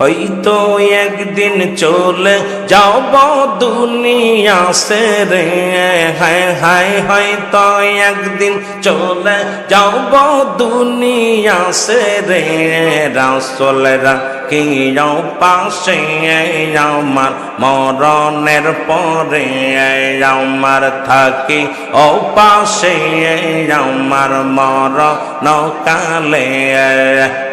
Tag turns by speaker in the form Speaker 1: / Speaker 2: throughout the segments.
Speaker 1: হয়তো একদিন চলে যাব দুনিয়া সে রে হায় হায়, হয়তো একদিন চলে যাব দুনিয়া সে রে রাসলরা কি পাশে, আমার মরণের পরে, আমার থাকি ও পাশে, আমার মরণ কালে।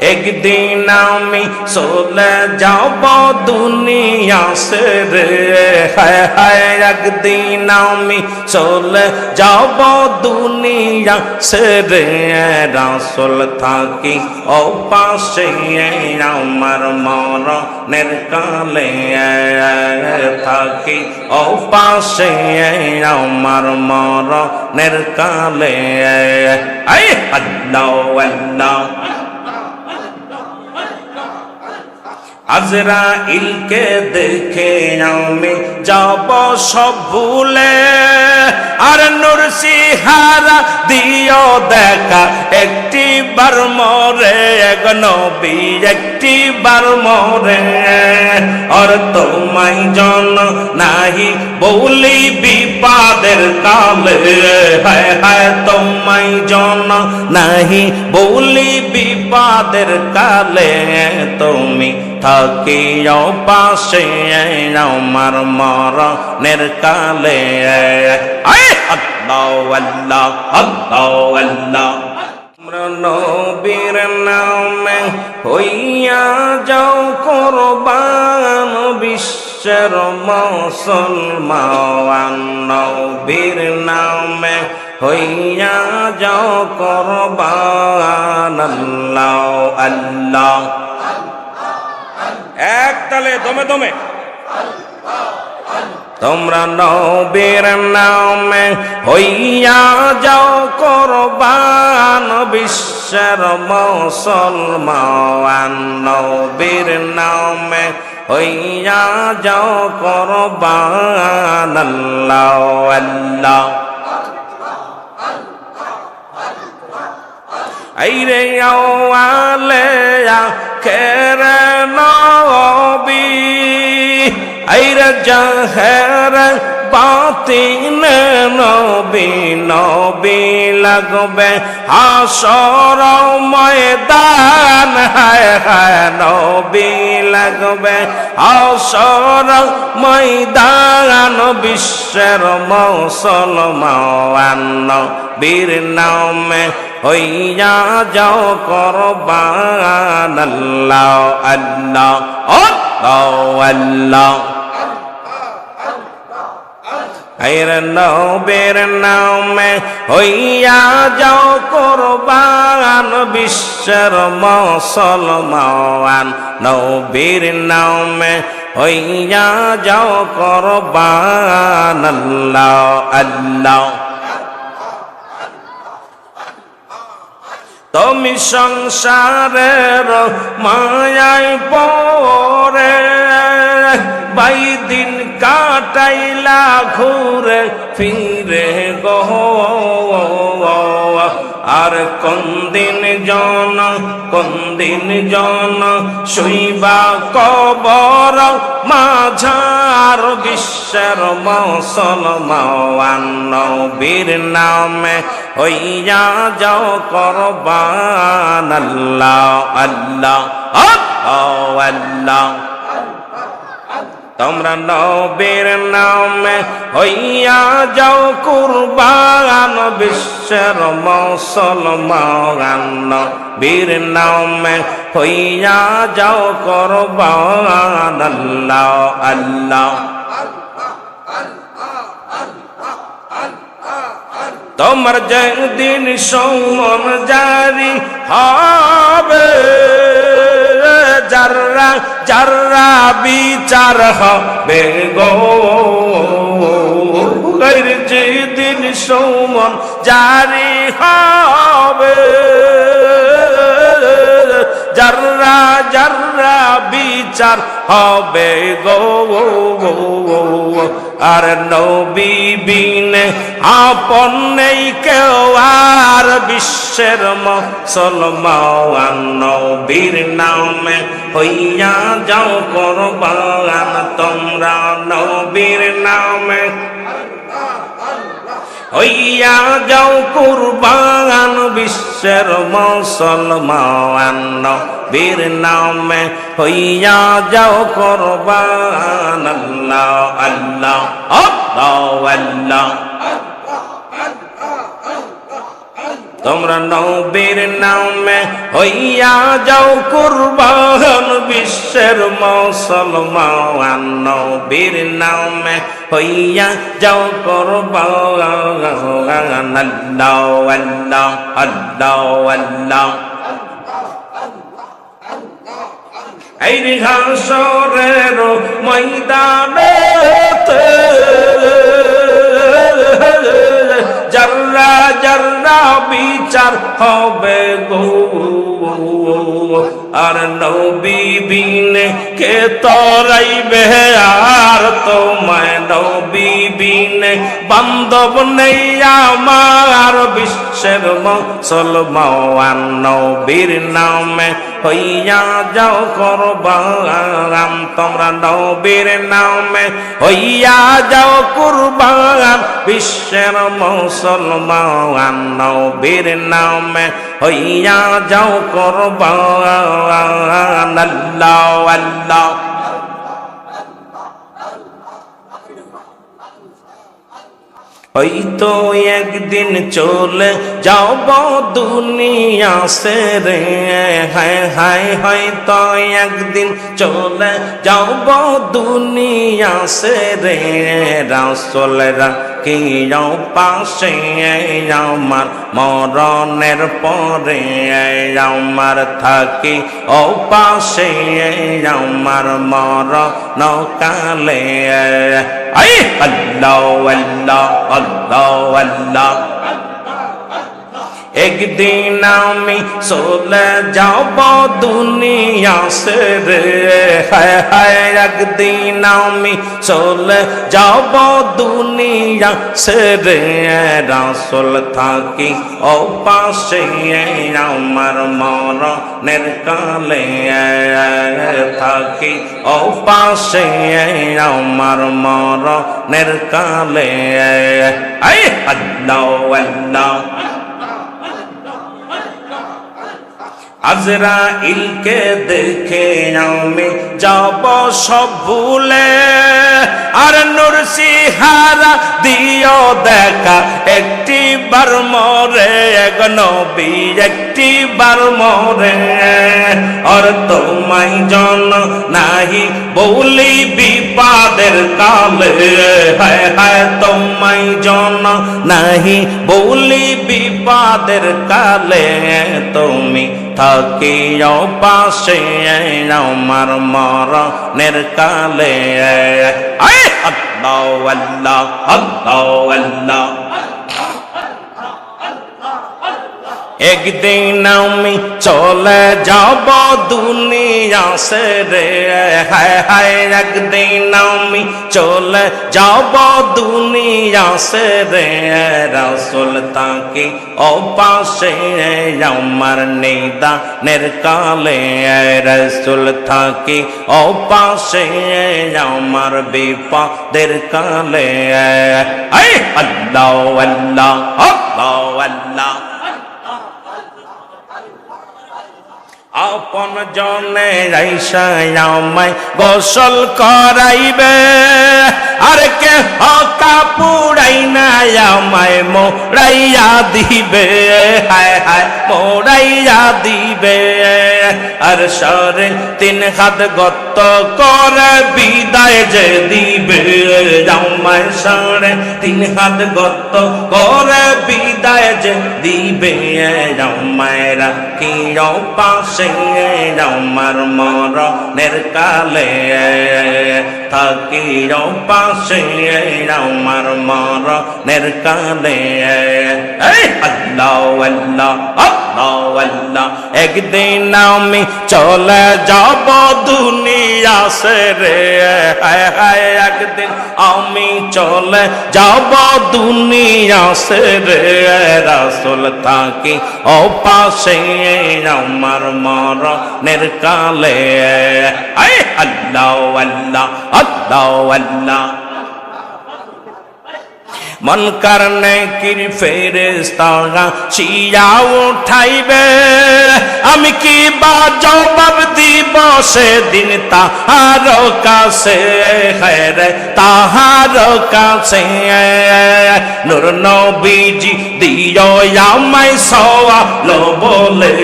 Speaker 1: একদিন আমি চলে যাব দুনিয়া সে রে হায় হায়, একদিন আমি চলে যাব দুনিয়া সে রে রাসল থাকি ও পাশে আমার মরণের কালে। থাকি ও পাশে আমার মরণের কালে। আই আল্লাহ। আল্লাহ আজরাইলকে দেখে আমি যাব সব ভুলে। আর নুরসিহারা দিও দেখা, একটি বার মরে, এক নবী, একটি বার মরে। আর তোমায় জন নাহি বলি বিপাদের কালে। হায় হায়, তোমায় জন নাহি বলি বিপাদের কালে। তুমি থাকি পাশে, আমার মরণের কালে। আয়! আল্লাহ আল্লাহ আল্লাহ আল্লাহ নবীর নামে হইয়া যাও করবান বিশ্বের মুসলমান। নবীর নামে হইয়া যাও করবান। আল্লাহ আল্লাহ। এক তালে দমে দমে। তোমরা নবীর নামে হইয়া যাও করবান বিশ্বের মুসলমান। নবীর নামে হইয়া যাও করবান আল্লাহ আল্লাহ। আইরে আওয়ালে আখের নবী। বাতিন নবী নবী লাগবে। হাসর ময়দান, হায় হায়, নবী লাগবে। হাসর ময়দান, বিশ্বের মুসলমান বীর নামে হইয়া যাও করবান আল্লাহ আল্লাহ আল্লাহ। আইর নবের নামে হইয়া যাও করবান বিশ্বের মুসলমান। নবীর নামে হইয়া যাও করবান আল্লাহ আল্লাহ। তুমি সংসারের মায়ায় বাই দিন কাটাইলা ঘুরে ফিরে গো। আর কোন দিন জন, কোন দিন জন শুইবা কবর মাঝার বিশ্বের মুসলমান নবীর নামে হইয়া যাও করবান। আল্লাহ আল্লাহ আল্লাহ। তোমরা নবীর নামে হইয়া যাও কুরবান বিশ্বের মুসলমান। বীর নামে হইয়া যাও করবান আল্লাহ আল্লাহ। তোমার যেদিন সৌমন জারি হবে যাররা যাররা বিচার হবে গো। যেদিন সৌমন জারি হবে। যাররা যাররা বিচার হবে গো। আর নবী বিনে আপন নেই কেউ আর বিশ্বের মুসলমান নবীর নামে হইয়া যাও করবান, তোমরা নবীর নামে। হইয়া যাও কুরবান বিশ্বের মুসলমান। বীর নামে হইয়া যাও কুরবান। আল্লাহ আল্লাহ আল্লাহ আল্লাহ। তোমরা নবীর নামে হইয়া যাও কুরবান বিশ্বের মুসলমান। নবীর নামে হইয়া যাও কুরবান। আল্লাহ আল্লাহ আল্লাহ আল্লাহ এই হাসরের ময়দানে বিচার হবে গো। আর নবী বিনে কে তরাইবে আর তোমায়? নবী বিনে বান্ধব নেই আমার বিশ্বের মুসলমান। নবীর নামে হইয়া যাও করবান। তোমরা নবীর নামে হইয়া যাও কুরবান। বিশ্বের মুসলমান। নবীর নামে হইয়া যাও করবান আল্লাহ একদিন চলে যাব দুনিয়া সে রে হায় হায়, হয়তো একদিন চলে যাব দুনিয়া সে রে রাসলেরা কি পাশে আমার মরণের পরে আমার থাকি ও পাশে আমার মরণ কালে। আই, আল্লাহ আল্লাহ আল্লাহ আল্লাহ। একদিন আমি চলে যাব দুনিয়া সে রে হায় হায়, একদিন আমি চলে যাব দুনিয়া সে রে রাসল থাকি ও পাশে আমার মরণের কালে। থাকি ও পাশে আমার মরণের কালে। আই, আল্লাহ আল্লাহ। আজরাইলকে দেখে আমি যাব সব ভুলে। আর নুরসি হারা দিও দেখা একটি বার মরে, এক নবী একটি বার মরে। আর তোমায় জন নাহি বলি বিপাদের কালে, হায় হায়, তোমায় জন নাহি বলি বিপাদের কালে তুমি থাকি পাশে আমার মরণের কালে। আল্লাহ আল্লাহ আল্লাহ আল্লাহ। একদিন আমি চলে যাব দুনিয়া সে রে হায় হায় একদিন আমি চলে যাব দুনিয়া সে রে রসুল তাকে অপাশে আমার নিদা নিরকালে রসুল থাকে অপাশে আমার বিপদের কালে আয় আল্লাহ আল্লাহ আল্লাহ আল্লাহ আপন জনে আমায় গোসল করাইবে। আর কে হকা পুড়াই না আমায় মোড়াইয়া দিবে। হায় হায়, মোড়াইয়া দিবে। আর সরে তিন হাত গত করে বিদায় যে দিবে। আমায় সরে তিন হাত গত করে বিদায় যে দিবে। আমায় রাখি পাশে? আমার মরণের কালে। থাকি পাশে? আমার মরণের কালে। আল্লাহ আল্লাহ। আল্লাহ আল্লাহ আল্লাহ একদিন আমি চলে যাব দুনিয়া সে রে হায় হায় একদিন আমি চলে যাব দুনিয়া সে রে রাসুল থাকি ও পাশে আমার মরণের কালে আয় আল্লাহ আল্লাহ আল্লাহ আল্লাহ মন কারণে কির ফেরেস্তারা শিয়া উঠাইবে। আমি কি বা জবাব দিব সেদিন তাহার কাছে? হেরে তাহার কাছে। নুর নবীজি দিও আমায় সওয়া লো বলে।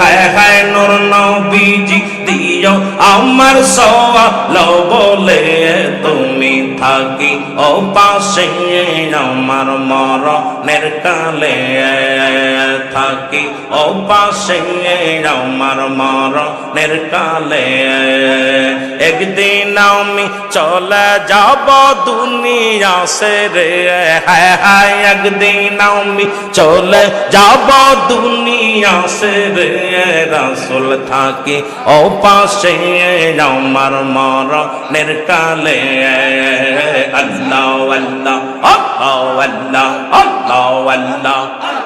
Speaker 1: হায় হায় নুর নবীজি দিও আমার সওয়া লো বলে তুমি থাকি ও পাশে আমার মরণের কালে। থাকি ও পাশে আমার মরণের কালে একদিন আমি চলে যাব দুনিয়া সে রে হায় হায় একদিন আমি চলে যাব দুনিয়া সে রে রাসুল থাকি ও পাশে আমার মরণের কালে আল্লাহ আল্লাহ আল্লাহ আল্লাহ আল্লাহ আল্লাহ